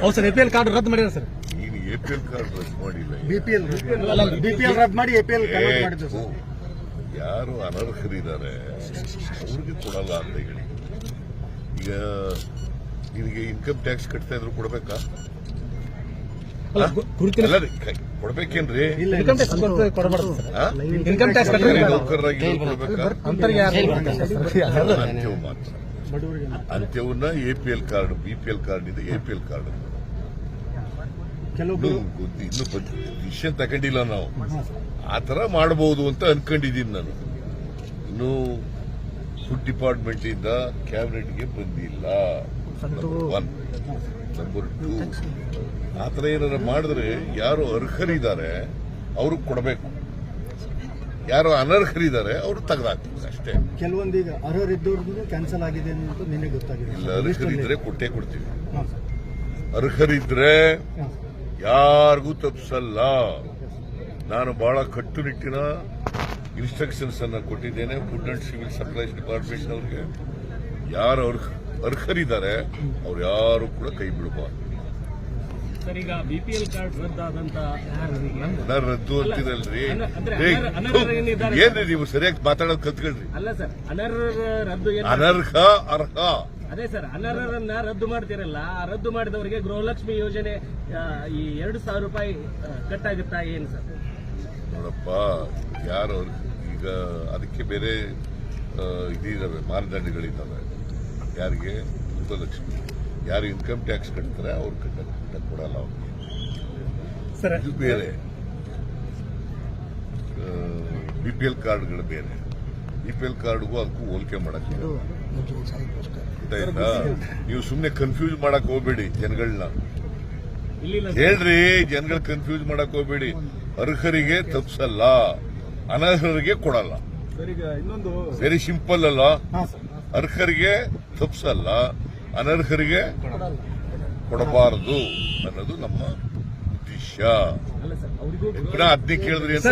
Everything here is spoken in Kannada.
ಹೌದು sir A P L card ರದ್ದು ಮಾಡಿದ್ರೆ ಸರ್. ನೀನು ಎ ಪಿ ಎಲ್ ಕಾರ್ಡ್ ರದ್ದು ಮಾಡಿಲ್ಲ ಬಿಪಿಎಲ್ ಬಿಪಿಎಲ್ ರದ್ದು ಮಾಡಿ ಎಪಿಎಲ್ ಯಾರು ಅನರ್ಹರಿದ್ದಾರೆ? ಅವ್ರಿಗೆ ಕೊಡಲ್ಲ ಅಂತ ಹೇಳಿ ಈಗ ನಿನಗೆ ಇನ್ಕಮ್ ಟ್ಯಾಕ್ಸ್ ಕಟ್ತಾ ಇದ್ರು ಕೊಡ್ಬೇಕಾ? ಕೊಡ್ಬೇಕೇನ್ರಿ? ಅಂತ್ಯವು ಮಾತ್ರ ಅಂತ್ಯವನ್ನ A P L card B P L card ಇದೆ ಎ ಪಿ ಎಲ್ ಕಾರ್ಡ್ ಕೆಲವೊಬ್ರು ಇನ್ನು ಡಿಸಿಷನ್ ತಗೊಂಡಿಲ್ಲ ನಾವು. ಆ ತರ ಮಾಡಬಹುದು ಅಂತ ಅನ್ಕೊಂಡಿದ್ದೀನಿ ನಾನು. ಇನ್ನು ಫುಡ್ ಡಿಪಾರ್ಟ್ಮೆಂಟ್ ಇಂದ ಕ್ಯಾಬಿನೆಟ್ಗೆ ಬಂದಿಲ್ಲ. ನಂಬರ್ ಒನ್ ನಂಬರ್ ಟೂ ಆ ಥರ ಏನಾರ ಮಾಡಿದ್ರೆ ಯಾರು ಅರ್ಹರಿದ್ದಾರೆ ಅವ್ರಿಗೆ ಕೊಡಬೇಕು. ಯಾರು ಅನರ್ಹರಿದ್ದಾರೆ ಅವರು ತೆಗೆದಾಕ್ಬೇಕು ಅಷ್ಟೇ. ಕೆಲವೊಂದೀಗ ಅರ್ಹರಿದ್ದವ್ರದ್ದು ಕ್ಯಾನ್ಸಲ್ ಆಗಿದೆ ಅನ್ನೋದು ನಿನ್ನೆ ಗೊತ್ತಾಗಿದೆ. ಇಲ್ಲ ಅರ್ಹರಿದ್ರೆ ಕೊಟ್ಟೇ ಕೊಡ್ತೀವಿ. ಅರ್ಹರಿದ್ರೆ ಯಾರಿಗೂ ತಪ್ಪಿಸಲ್ಲ ನಾನು ಬಹಳ ಕಟ್ಟುನಿಟ್ಟಿನ ಇನ್ಸ್ಟ್ರಕ್ಷನ್ಸ್ ಅನ್ನ ಕೊಟ್ಟಿದ್ದೇನೆ food and civil supplies department ಅವ್ರಿಗೆ. ಯಾರು ಅರ್ಹ- ಅರ್ಹರಿದ್ದಾರೆ ಅವ್ರು ಯಾರು ಕೂಡ ಕೈ ಬಿಡಬಾರ್ದು. ಸರ್ ಈಗ ಬಿಪಿಎಲ್ ಕಾರ್ಡ್ ರದ್ದಾದಂತ ನಾನು ರದ್ದು ಅಂತಿರಲ್ರಿ ಅನರ್ಹ-? ಏನ್ರಿ ನೀವು ಸರಿಯಾಗಿ ಮಾತಾಡೋದು ಕತ್ಕೊಳ್ರಿ ಅಲ್ಲ ಸರ್ ಅನರ್ಹರ ರದ್ದು ಏನು ಅನರ್ಹ ಅರ್ಹ. ಅದೇ ಸರ್ ಅನರ್ಹರನ್ನ ರದ್ದು ಮಾಡ್ತಿರಲ್ಲ ಆ ರದ್ದು ಮಾಡಿದವರಿಗೆ ಗೃಹಲಕ್ಷ್ಮಿ ಯೋಜನೆ ಈ ಎರಡು ಸಾವಿರ ರೂಪಾಯಿ ಕಟ್ ಆಗುತ್ತಾ ಏನು ಸರ್? ನೋಡಪ್ಪ ಯಾರು ಈಗ ಅದಕ್ಕೆ ಬೇರೆ ಇದಿದ್ದಾವೆ ಮಾನದಂಡಗಳಿದ್ದಾವೆ ಯಾರಿಗೆ? ಗೃಹಲಕ್ಷ್ಮಿ. ಯಾರು ಇನ್ಕಮ್ ಟ್ಯಾಕ್ಸ್ ಕಟ್ತಾರೆ ಅವ್ರು ಕಟ್ಟ ಕೊಡಲ್ಲ ಅವ್ರಿಗೆ ಸರ್ ಇದು ಬೇರೆ. ಬಿ ಪಿ ಎಲ್ ಕಾರ್ಡ್ಗಳು ಬೇರೆ. ಬಿ ಪಿ ಎಲ್ ಕಾರ್ಡ್ಗೂ ಅದಕ್ಕೂ ಹೋಲಿಕೆ ಮಾಡಕ್ಕೆ ಗೊತ್ತಾಯ್ತಾ? ನೀವು ಸುಮ್ಮನೆ ಕನ್ಫ್ಯೂಸ್ ಮಾಡಕ್ ಹೋಗ್ಬೇಡಿ ಜನಗಳನ್ನ. ಇಲ್ಲಿಲ್ಲ ಹೇಳ್ರಿ ಜನಗಳ ಕನ್ಫ್ಯೂಸ್ ಮಾಡಕ್ ಹೋಗ್ಬೇಡಿ. ಅರ್ಹರಿಗೆ ತಪ್ಸಲ್ಲ. ಅನರ್ಹರಿಗೆ ಕೊಡಲ್ಲ. ವೆರಿ ಸಿಂಪಲ್ ಅಲ್ಲ. ಅರ್ಹರಿಗೆ ತಪ್ಸಲ್ಲ. ಅನರ್ಹರಿಗೆ ಕೊಡಬಾರದು ಅನ್ನೋದು ನಮ್ಮ ಉದ್ದೇಶ. ಅದನ್ನೇ ಕೇಳಿದ್ರಿ ಅಂತ